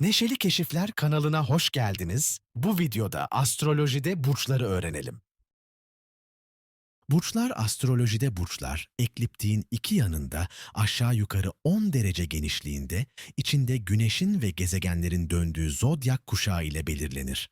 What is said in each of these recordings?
Neşeli Keşifler kanalına hoş geldiniz. Bu videoda astrolojide burçları öğrenelim. Burçlar astrolojide burçlar, ekliptiğin iki yanında aşağı yukarı 10 derece genişliğinde, içinde güneşin ve gezegenlerin döndüğü zodyak kuşağı ile belirlenir.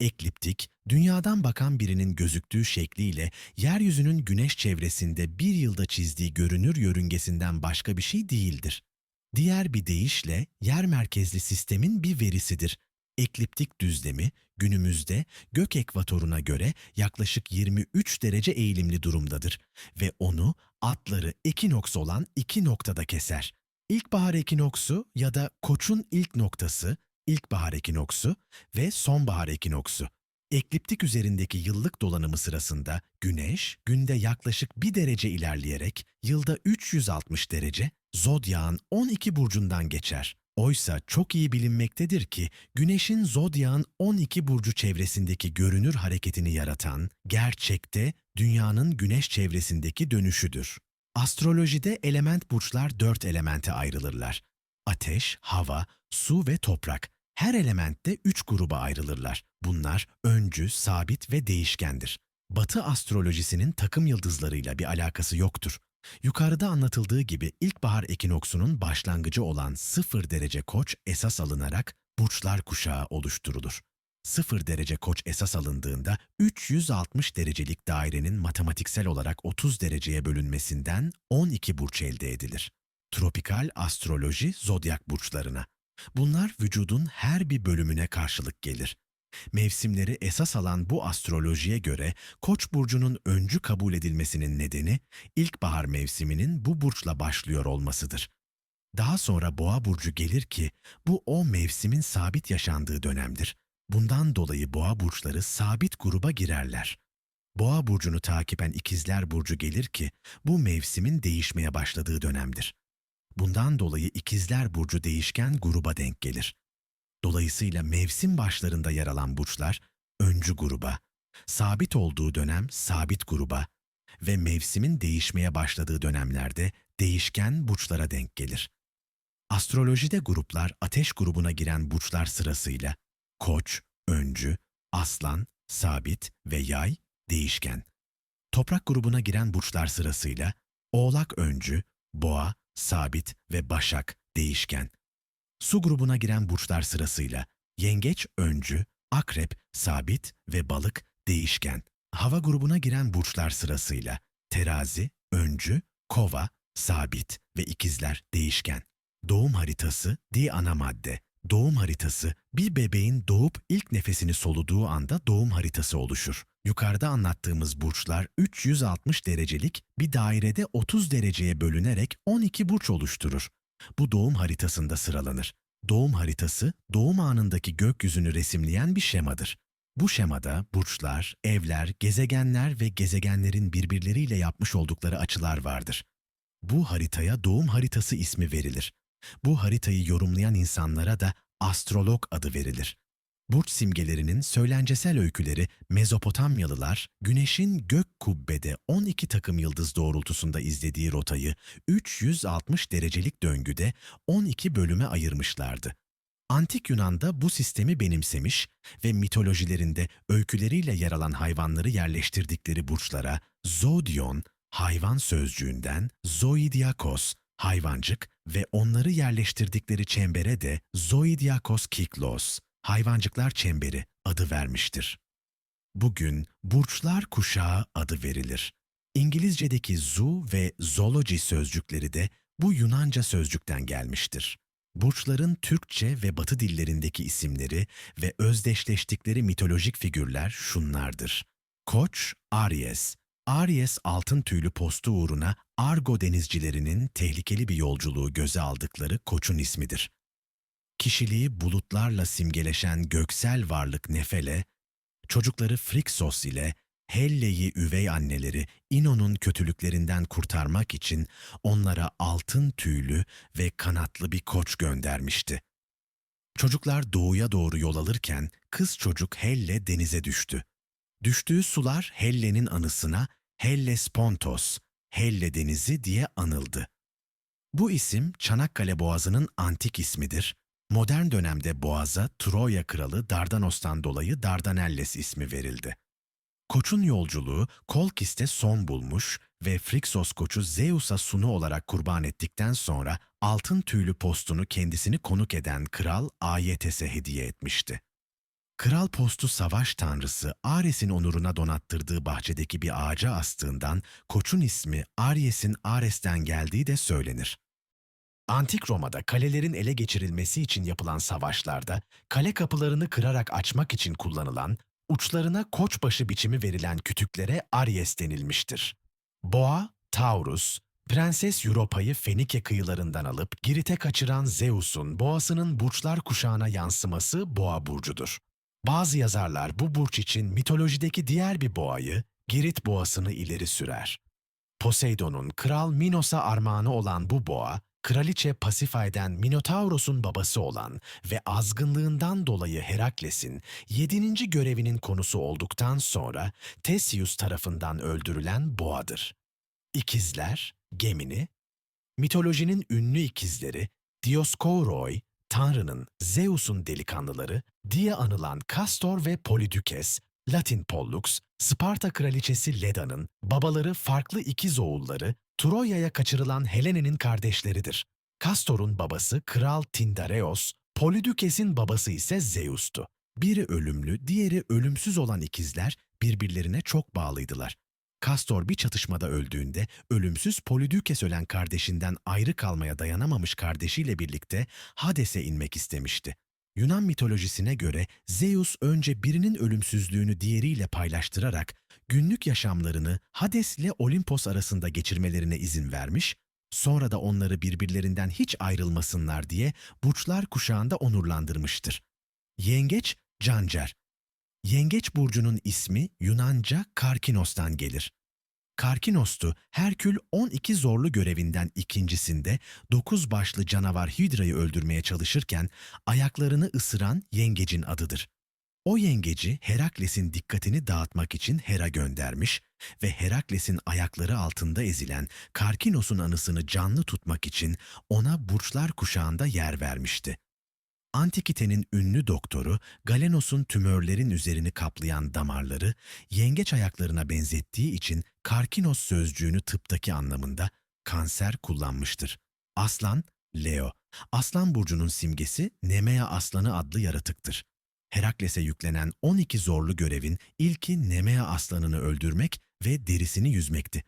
Ekliptik, dünyadan bakan birinin gözüktüğü şekliyle yeryüzünün güneş çevresinde bir yılda çizdiği görünür yörüngesinden başka bir şey değildir. Diğer bir deyişle yer merkezli sistemin bir verisidir. Ekliptik düzlemi günümüzde gök ekvatoruna göre yaklaşık 23 derece eğilimli durumdadır ve onu atları ekinoks olan iki noktada keser. İlkbahar ekinoksu ya da koçun ilk noktası, ilkbahar ekinoksu ve sonbahar ekinoksu. Ekliptik üzerindeki yıllık dolanımı sırasında Güneş günde yaklaşık bir derece ilerleyerek yılda 360 derece Zodyağın 12 burcundan geçer. Oysa çok iyi bilinmektedir ki Güneş'in Zodyağın 12 burcu çevresindeki görünür hareketini yaratan gerçekte dünyanın Güneş çevresindeki dönüşüdür. Astrolojide element burçlar dört elemente ayrılırlar. Ateş, hava, su ve toprak. Her elementte üç gruba ayrılırlar. Bunlar öncü, sabit ve değişkendir. Batı astrolojisinin takım yıldızlarıyla bir alakası yoktur. Yukarıda anlatıldığı gibi ilkbahar ekinoksunun başlangıcı olan 0 derece koç esas alınarak burçlar kuşağı oluşturulur. 0 derece koç esas alındığında 360 derecelik dairenin matematiksel olarak 30 dereceye bölünmesinden 12 burç elde edilir. Tropikal astroloji zodyak burçlarına. Bunlar vücudun her bir bölümüne karşılık gelir. Mevsimleri esas alan bu astrolojiye göre Koç burcunun öncü kabul edilmesinin nedeni ilkbahar mevsiminin bu burçla başlıyor olmasıdır. Daha sonra Boğa burcu gelir ki bu o mevsimin sabit yaşandığı dönemdir. Bundan dolayı Boğa burçları sabit gruba girerler. Boğa burcunu takiben İkizler burcu gelir ki bu mevsimin değişmeye başladığı dönemdir. Bundan dolayı İkizler burcu değişken gruba denk gelir. Dolayısıyla mevsim başlarında yer alan burçlar öncü gruba, sabit olduğu dönem sabit gruba ve mevsimin değişmeye başladığı dönemlerde değişken burçlara denk gelir. Astrolojide gruplar ateş grubuna giren burçlar sırasıyla Koç, öncü, Aslan, sabit ve Yay değişken. Toprak grubuna giren burçlar sırasıyla Oğlak öncü, Boğa, sabit ve Başak değişken. Su grubuna giren burçlar sırasıyla Yengeç öncü, Akrep sabit ve Balık değişken. Hava grubuna giren burçlar sırasıyla Terazi öncü, Kova sabit ve İkizler değişken. Doğum haritası di ana madde. Doğum haritası bir bebeğin doğup ilk nefesini soluduğu anda doğum haritası oluşur. Yukarıda anlattığımız burçlar 360 derecelik bir dairede 30 dereceye bölünerek 12 burç oluşturur. Bu doğum haritasında sıralanır. Doğum haritası, doğum anındaki gökyüzünü resimleyen bir şemadır. Bu şemada burçlar, evler, gezegenler ve gezegenlerin birbirleriyle yapmış oldukları açılar vardır. Bu haritaya doğum haritası ismi verilir. Bu haritayı yorumlayan insanlara da astrolog adı verilir. Burç simgelerinin söylencesel öyküleri Mezopotamyalılar, Güneş'in gök kubbede 12 takım yıldız doğrultusunda izlediği rotayı 360 derecelik döngüde 12 bölüme ayırmışlardı. Antik Yunan'da bu sistemi benimsemiş ve mitolojilerinde öyküleriyle yer alan hayvanları yerleştirdikleri burçlara zodyon, hayvan sözcüğünden zoidiakos, hayvancık ve onları yerleştirdikleri çembere de zoidiakos kiklos, hayvancıklar çemberi adı vermiştir. Bugün burçlar kuşağı adı verilir. İngilizce'deki zoo ve zoology sözcükleri de bu Yunanca sözcükten gelmiştir. Burçların Türkçe ve Batı dillerindeki isimleri ve özdeşleştikleri mitolojik figürler şunlardır. Koç, Aries. Aries altın tüylü postu uğruna Argo denizcilerinin tehlikeli bir yolculuğu göze aldıkları koçun ismidir. Kişiliği bulutlarla simgeleşen göksel varlık Nefele, çocukları Friksos ile Helle'yi üvey anneleri İno'nun kötülüklerinden kurtarmak için onlara altın tüylü ve kanatlı bir koç göndermişti. Çocuklar doğuya doğru yol alırken kız çocuk Helle denize düştü. Düştüğü sular Helle'nin anısına Hellespontos, Helle Denizi diye anıldı. Bu isim Çanakkale Boğazı'nın antik ismidir Modern dönemde boğaza Troya kralı Dardanos'tan dolayı Dardanelles ismi verildi. Koç'un yolculuğu Kolkis'te son bulmuş ve Frixos koçu Zeus'a sunu olarak kurban ettikten sonra altın tüylü postunu kendisini konuk eden kral Ayetes'e hediye etmişti. Kral postu savaş tanrısı Ares'in onuruna donattırdığı bahçedeki bir ağaca astığından koçun ismi Aryes'in Ares'ten geldiği de söylenir. Antik Roma'da kalelerin ele geçirilmesi için yapılan savaşlarda kale kapılarını kırarak açmak için kullanılan, uçlarına koçbaşı biçimi verilen kütüklere Aries denilmiştir. Boğa, Taurus, Prenses Europa'yı Fenike kıyılarından alıp Girit'e kaçıran Zeus'un boğasının burçlar kuşağına yansıması boğa burcudur. Bazı yazarlar bu burç için mitolojideki diğer bir boğayı, Girit boğasını ileri sürer. Poseidon'un kral Minos'a armağanı olan bu boğa, kraliçe Pasiphae'den Minotauros'un babası olan ve azgınlığından dolayı Herakles'in yedinci görevinin konusu olduktan sonra Theseus tarafından öldürülen boğadır. İkizler, Gemini, mitolojinin ünlü ikizleri Dioskouroi, Tanrı'nın, Zeus'un delikanlıları diye anılan Castor ve Polydükes, Latin Pollux, Sparta kraliçesi Leda'nın babaları farklı ikiz oğulları Troya'ya kaçırılan Helene'nin kardeşleridir. Castor'un babası Kral Tindareos, Polydükes'in babası ise Zeus'tu. Biri ölümlü, diğeri ölümsüz olan ikizler birbirlerine çok bağlıydılar. Castor bir çatışmada öldüğünde ölümsüz Polydükes ölen kardeşinden ayrı kalmaya dayanamamış kardeşiyle birlikte Hades'e inmek istemişti. Yunan mitolojisine göre Zeus önce birinin ölümsüzlüğünü diğeriyle paylaştırarak günlük yaşamlarını Hades ile Olimpos arasında geçirmelerine izin vermiş, sonra da onları birbirlerinden hiç ayrılmasınlar diye burçlar kuşağında onurlandırmıştır. Yengeç, Cancer. Yengeç burcunun ismi Yunanca Karkinos'tan gelir. Karkinos'tu Herkül 12 zorlu görevinden ikincisinde 9 başlı canavar Hidra'yı öldürmeye çalışırken ayaklarını ısıran yengecin adıdır. O yengeci Herakles'in dikkatini dağıtmak için Hera göndermiş ve Herakles'in ayakları altında ezilen Karkinos'un anısını canlı tutmak için ona burçlar kuşağında yer vermişti. Antikite'nin ünlü doktoru Galenos'un tümörlerin üzerini kaplayan damarları yengeç ayaklarına benzettiği için Karkinos sözcüğünü tıptaki anlamında kanser kullanmıştır. Aslan, Leo. Aslan burcunun simgesi Nemea aslanı adlı yaratıktır. Herakles'e yüklenen 12 zorlu görevin ilki Nemea aslanını öldürmek ve derisini yüzmekti.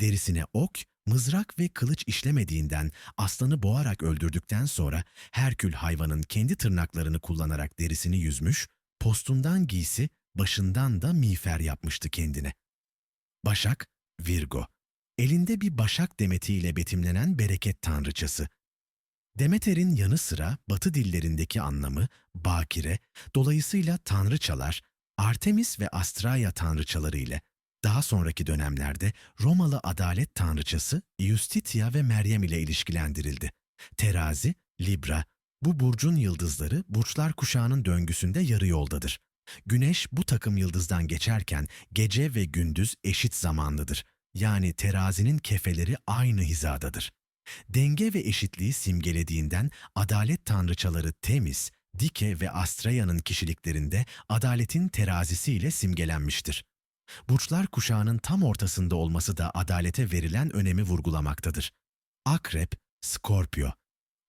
Derisine ok, mızrak ve kılıç işlemediğinden aslanı boğarak öldürdükten sonra Herkül hayvanın kendi tırnaklarını kullanarak derisini yüzmüş, postundan giysi, başından da miğfer yapmıştı kendine. Başak, Virgo. Elinde bir başak demetiyle betimlenen bereket tanrıçası. Demeter'in yanı sıra batı dillerindeki anlamı bakire, dolayısıyla tanrıçalar, Artemis ve Astraya tanrıçaları ile daha sonraki dönemlerde Romalı adalet tanrıçası Justitia ve Meryem ile ilişkilendirildi. Terazi, Libra, bu burcun yıldızları burçlar kuşağının döngüsünde yarı yoldadır. Güneş bu takım yıldızdan geçerken gece ve gündüz eşit zamanlıdır. Yani terazinin kefeleri aynı hizadadır. Denge ve eşitliği simgelediğinden adalet tanrıçaları Temis, Dike ve Astraya'nın kişiliklerinde adaletin terazisiyle simgelenmiştir. Burçlar kuşağının tam ortasında olması da adalete verilen önemi vurgulamaktadır. Akrep, Skorpio.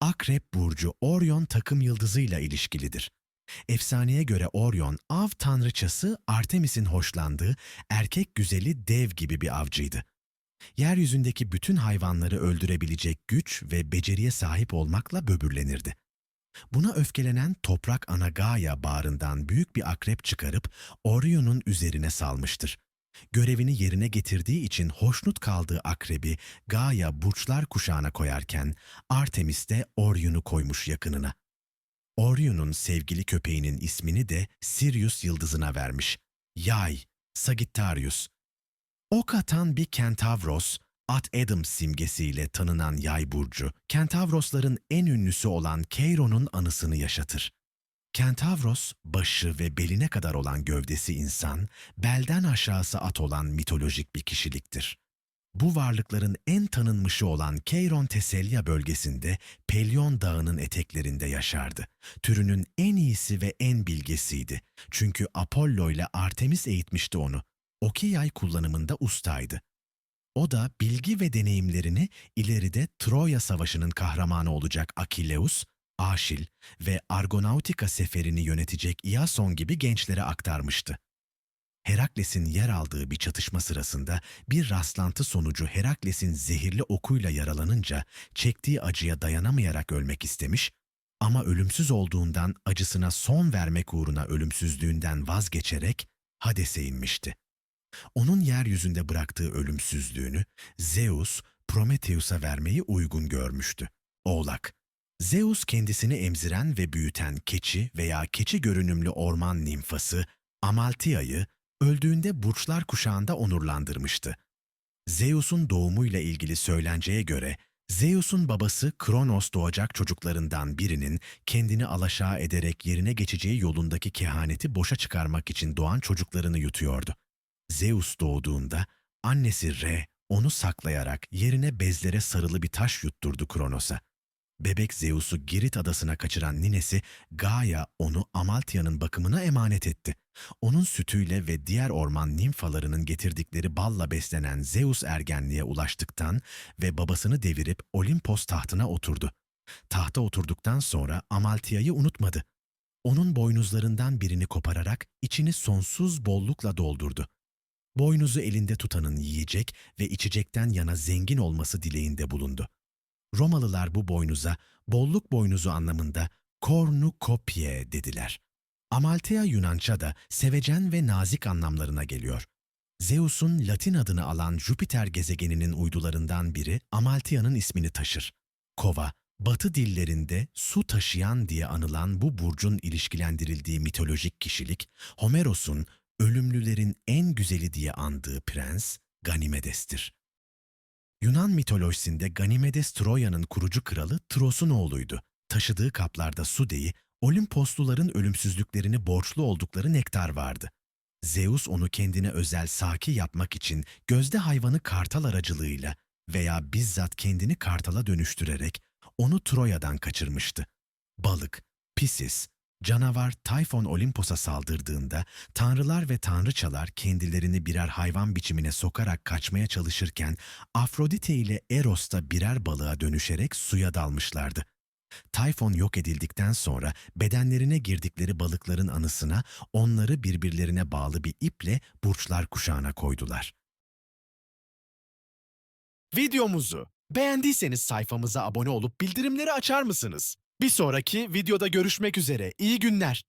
Akrep burcu Orion takım yıldızıyla ilişkilidir. Efsaneye göre Orion, av tanrıçası Artemis'in hoşlandığı erkek güzeli dev gibi bir avcıydı. Yeryüzündeki bütün hayvanları öldürebilecek güç ve beceriye sahip olmakla böbürlenirdi. Buna öfkelenen toprak ana Gaia bağrından büyük bir akrep çıkarıp Orion'un üzerine salmıştır. Görevini yerine getirdiği için hoşnut kaldığı akrebi Gaia burçlar kuşağına koyarken Artemis de Orion'u koymuş yakınına. Orion'un sevgili köpeğinin ismini de Sirius yıldızına vermiş. Yay, Sagittarius. Ok atan bir kentavros, At Adams simgesiyle tanınan yay burcu, kentavrosların en ünlüsü olan Keiron'un anısını yaşatır. Kentavros, başı ve beline kadar olan gövdesi insan, belden aşağısı at olan mitolojik bir kişiliktir. Bu varlıkların en tanınmışı olan Keiron Teselya bölgesinde Pelyon Dağı'nın eteklerinde yaşardı. Türünün en iyisi ve en bilgesiydi. Çünkü Apollo ile Artemis eğitmişti onu. Okiyay kullanımında ustaydı. O da bilgi ve deneyimlerini ileride Troya Savaşı'nın kahramanı olacak Akileus, Aşil ve Argonautika seferini yönetecek Iason gibi gençlere aktarmıştı. Herakles'in yer aldığı bir çatışma sırasında bir rastlantı sonucu Herakles'in zehirli okuyla yaralanınca çektiği acıya dayanamayarak ölmek istemiş ama ölümsüz olduğundan acısına son vermek uğruna ölümsüzlüğünden vazgeçerek Hades'e inmişti. Onun yeryüzünde bıraktığı ölümsüzlüğünü Zeus, Prometheus'a vermeyi uygun görmüştü. Oğlak, Zeus kendisini emziren ve büyüten keçi veya keçi görünümlü orman nimfası Amaltia'yı öldüğünde burçlar kuşağında onurlandırmıştı. Zeus'un doğumuyla ilgili söylenceye göre Zeus'un babası Kronos doğacak çocuklarından birinin kendini alaşağı ederek yerine geçeceği yolundaki kehaneti boşa çıkarmak için doğan çocuklarını yutuyordu. Zeus doğduğunda annesi Re onu saklayarak yerine bezlere sarılı bir taş yutturdu Kronos'a. Bebek Zeus'u Girit adasına kaçıran ninesi Gaia onu Amaltia'nın bakımına emanet etti. Onun sütüyle ve diğer orman nimfalarının getirdikleri balla beslenen Zeus ergenliğe ulaştıktan ve babasını devirip Olimpos tahtına oturdu. Tahta oturduktan sonra Amaltia'yı unutmadı. Onun boynuzlarından birini kopararak içini sonsuz bollukla doldurdu. Boynuzu elinde tutanın yiyecek ve içecekten yana zengin olması dileğinde bulundu. Romalılar bu boynuza bolluk boynuzu anlamında cornucopie dediler. Amalthea Yunança'da sevecen ve nazik anlamlarına geliyor. Zeus'un Latin adını alan Jüpiter gezegeninin uydularından biri Amalthea'nın ismini taşır. Kova, Batı dillerinde su taşıyan diye anılan bu burcun ilişkilendirildiği mitolojik kişilik, Homeros'un ölümlülerin en güzeli diye andığı prens Ganimedes'tir. Yunan mitolojisinde Ganimedes Troya'nın kurucu kralı Tros'un oğluydu. Taşıdığı kaplarda su deyi, Olimposluların ölümsüzlüklerini borçlu oldukları nektar vardı. Zeus onu kendine özel saki yapmak için gözde hayvanı kartal aracılığıyla veya bizzat kendini kartala dönüştürerek onu Troya'dan kaçırmıştı. Balık, Pisis, canavar Tayfon Olimpos'a saldırdığında tanrılar ve tanrıçalar kendilerini birer hayvan biçimine sokarak kaçmaya çalışırken Afrodite ile Eros da birer balığa dönüşerek suya dalmışlardı. Tayfon yok edildikten sonra bedenlerine girdikleri balıkların anısına onları birbirlerine bağlı bir iple burçlar kuşağına koydular. Videomuzu beğendiyseniz sayfamıza abone olup bildirimleri açar mısınız? Bir sonraki videoda görüşmek üzere. İyi günler.